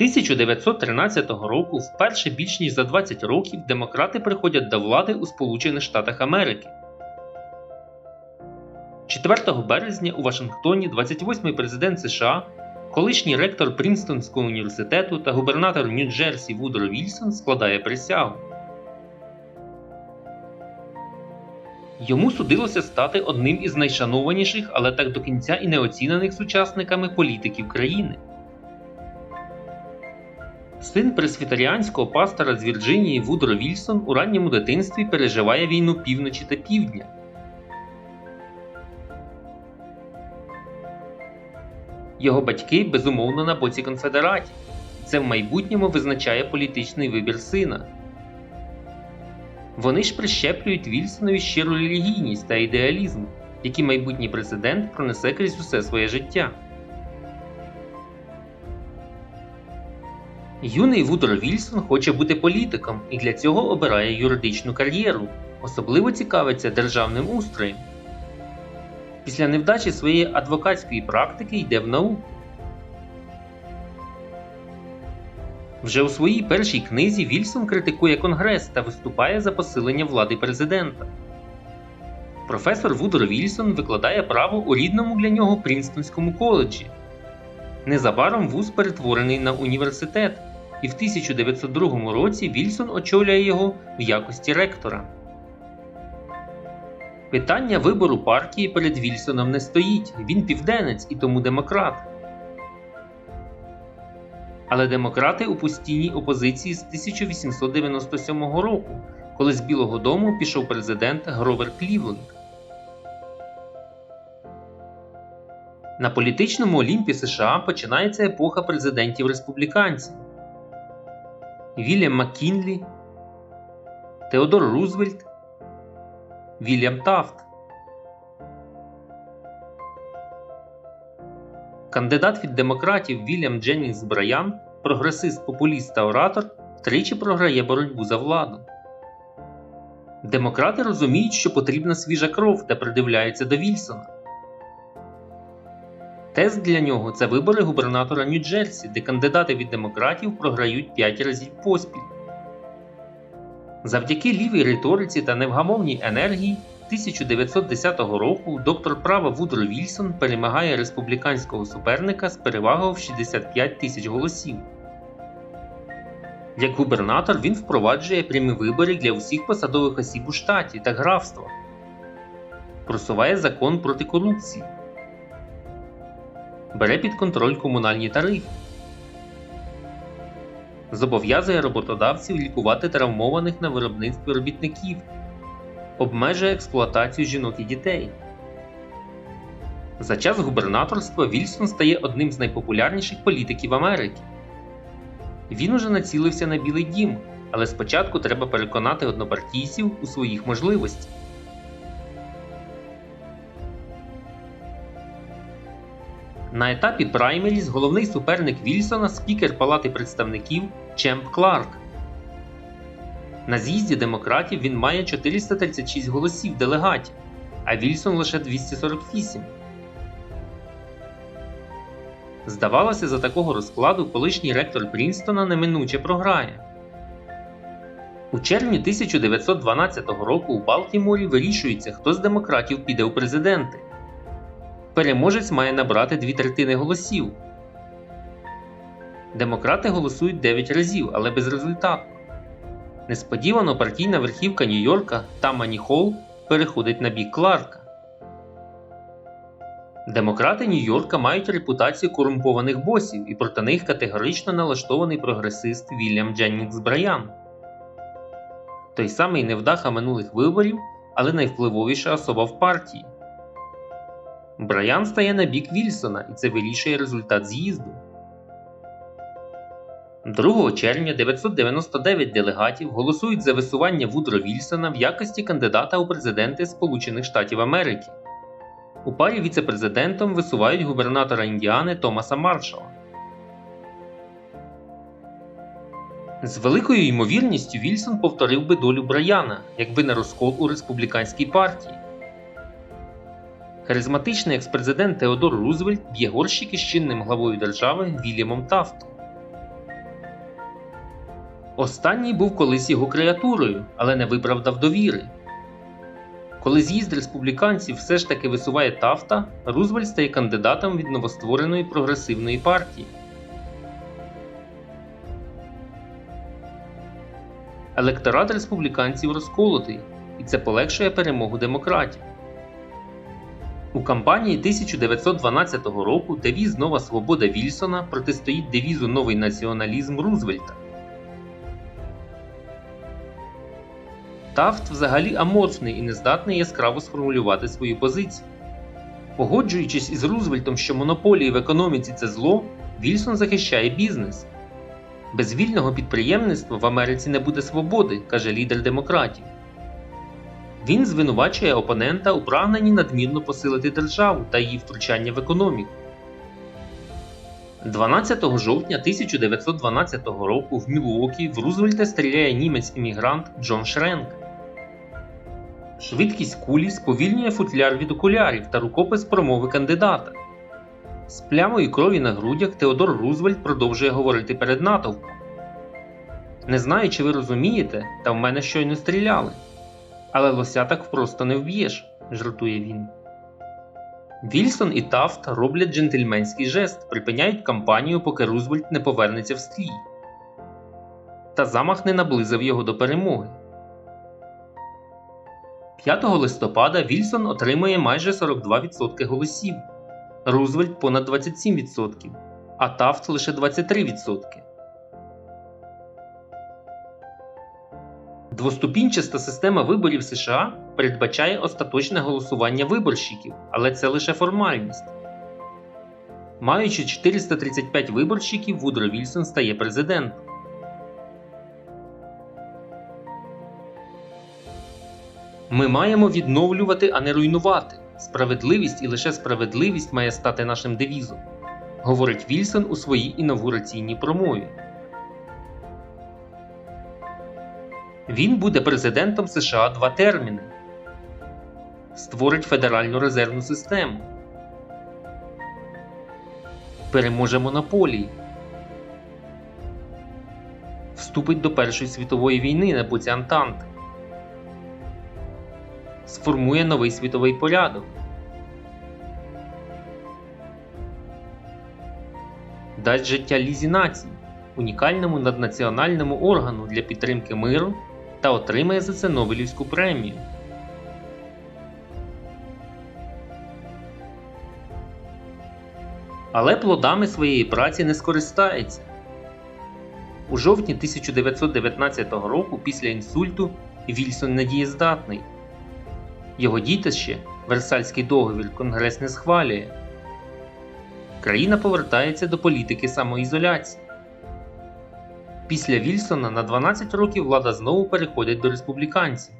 1913 року, вперше більш ніж за 20 років, демократи приходять до влади у Сполучених Штатах Америки. 4 березня у Вашингтоні 28-й президент США, колишній ректор Прінстонського університету та губернатор Нью-Джерсі Вудро Вільсон складає присягу. Йому судилося стати одним із найшанованіших, але так до кінця і неоцінених сучасниками політиків країни. Син пресвітеріанського пастора з Вірджинії Вудро Вільсон у ранньому дитинстві переживає війну півночі та півдня. Його батьки безумовно на боці конфедератів. Це в майбутньому визначає політичний вибір сина. Вони ж прищеплюють Вільсонові щиру релігійність та ідеалізм, які майбутній президент пронесе крізь усе своє життя. Юний Вудро Вільсон хоче бути політиком і для цього обирає юридичну кар'єру, особливо цікавиться державним устроєм. Після невдачі своєї адвокатської практики йде в науку. Вже у своїй першій книзі Вільсон критикує Конгрес та виступає за посилення влади президента. Професор Вудро Вільсон викладає право у рідному для нього Прінстонському коледжі. Незабаром вуз перетворений на університет, і в 1902 році Вільсон очолює його в якості ректора. Питання вибору партії перед Вільсоном не стоїть. Він південець і тому демократ. Але демократи у постійній опозиції з 1897 року, коли з Білого Дому пішов президент Гровер Клівленд. На політичному Олімпі США починається епоха президентів республіканців. Вільям Маккінлі, Теодор Рузвельт, Вільям Тафт. Кандидат від демократів Вільям Дженнінгс Браян, прогресист, популіст та оратор, тричі програє боротьбу за владу. Демократи розуміють, що потрібна свіжа кров та придивляються до Вільсона. Тест для нього це вибори губернатора Нью-Джерсі, де кандидати від демократів програють 5 разів поспіль. Завдяки лівій риториці та невгамовній енергії 1910 року доктор права Вудро Вільсон перемагає республіканського суперника з перевагою в 65 тисяч голосів. Як губернатор він впроваджує прямі вибори для усіх посадових осіб у штаті та графствах, просуває закон проти корупції, бере під контроль комунальні тарифи, зобов'язує роботодавців лікувати травмованих на виробництві робітників, обмежує експлуатацію жінок і дітей. За час губернаторства Вільсон стає одним з найпопулярніших політиків Америки. Він уже націлився на Білий Дім, але спочатку треба переконати однопартійців у своїх можливостях. На етапі праймеріз головний суперник Вільсона спікер Палати представників Чемп Кларк. На з'їзді демократів він має 436 голосів делегатів, а Вільсон лише 248. Здавалося, за такого розкладу колишній ректор Прінстона неминуче програє. У червні 1912 року у Балтіморі вирішується, хто з демократів піде у президенти. Переможець має набрати дві третини голосів. Демократи голосують 9 разів, але безрезультатно. Несподівано партійна верхівка Нью-Йорка Тамані Холл переходить на бік Кларка. Демократи Нью-Йорка мають репутацію корумпованих босів і проти них категорично налаштований прогресист Вільям Дженнінгс Браян. Той самий невдаха минулих виборів, але найвпливовіша особа в партії. Браян стає на бік Вільсона і це вирішує результат з'їзду. 2 червня 999 делегатів голосують за висування Вудро Вільсона в якості кандидата у президенти Сполучених Штатів Америки. У парі віце-президентом висувають губернатора Індіани Томаса Маршала. З великою ймовірністю Вільсон повторив би долю Браяна, якби не розкол у республіканській партії. Харизматичний експрезидент Теодор Рузвельт б'є горщики з чинним главою держави Вільямом Тафтом. Останній був колись його креатурою, але не виправдав довіри. Коли з'їзд республіканців все ж таки висуває Тафта, Рузвельт стає кандидатом від новоствореної прогресивної партії. Електорат республіканців розколотий, і це полегшує перемогу демократів. У кампанії 1912 року девіз Нова Свобода Вільсона протистоїть девізу Новий націоналізм Рузвельта. Тафт взагалі аморфний і не здатний яскраво сформулювати свою позицію. Погоджуючись із Рузвельтом, що монополії в економіці це зло, Вільсон захищає бізнес. Без вільного підприємництва в Америці не буде свободи, каже лідер демократів. Він звинувачує опонента у прагненні надмірно посилити державу та її втручання в економіку. 12 жовтня 1912 року в Мілуокі в Рузвельта стріляє німець-іммігрант Джон Шренк. Швидкість кулі сповільнює футляр від окулярів та рукопис промови кандидата. З плямою крові на грудях Теодор Рузвельт продовжує говорити перед натовпом. Не знаю, чи ви розумієте, та в мене щойно стріляли. Але лося так просто не вб'єш, жартує він. Вільсон і Тафт роблять джентльменський жест, припиняють кампанію, поки Рузвельт не повернеться в стрій. Та замах не наблизив його до перемоги. 5 листопада Вільсон отримує майже 42% голосів, Рузвельт понад 27%, а Тафт лише 23%. Двоступінчаста система виборів США передбачає остаточне голосування виборщиків, але це лише формальність. Маючи 435 виборщиків, Вудро Вільсон стає президентом. Ми маємо відновлювати, а не руйнувати. Справедливість і лише справедливість має стати нашим девізом, говорить Вільсон у своїй інавгураційній промові. Він буде президентом США два терміни, створить Федеральну резервну систему, переможе монополії, вступить до Першої світової війни на боці Антанти, сформує новий світовий порядок, дасть життя лізі націй, унікальному наднаціональному органу для підтримки миру та отримає за це Нобелівську премію. Але плодами своєї праці не скористається. У жовтні 1919 року після інсульту Вільсон недієздатний. Його дітище Версальський договір Конгрес не схвалює. Країна повертається до політики самоізоляції. Після Вільсона на 12 років влада знову переходить до республіканців.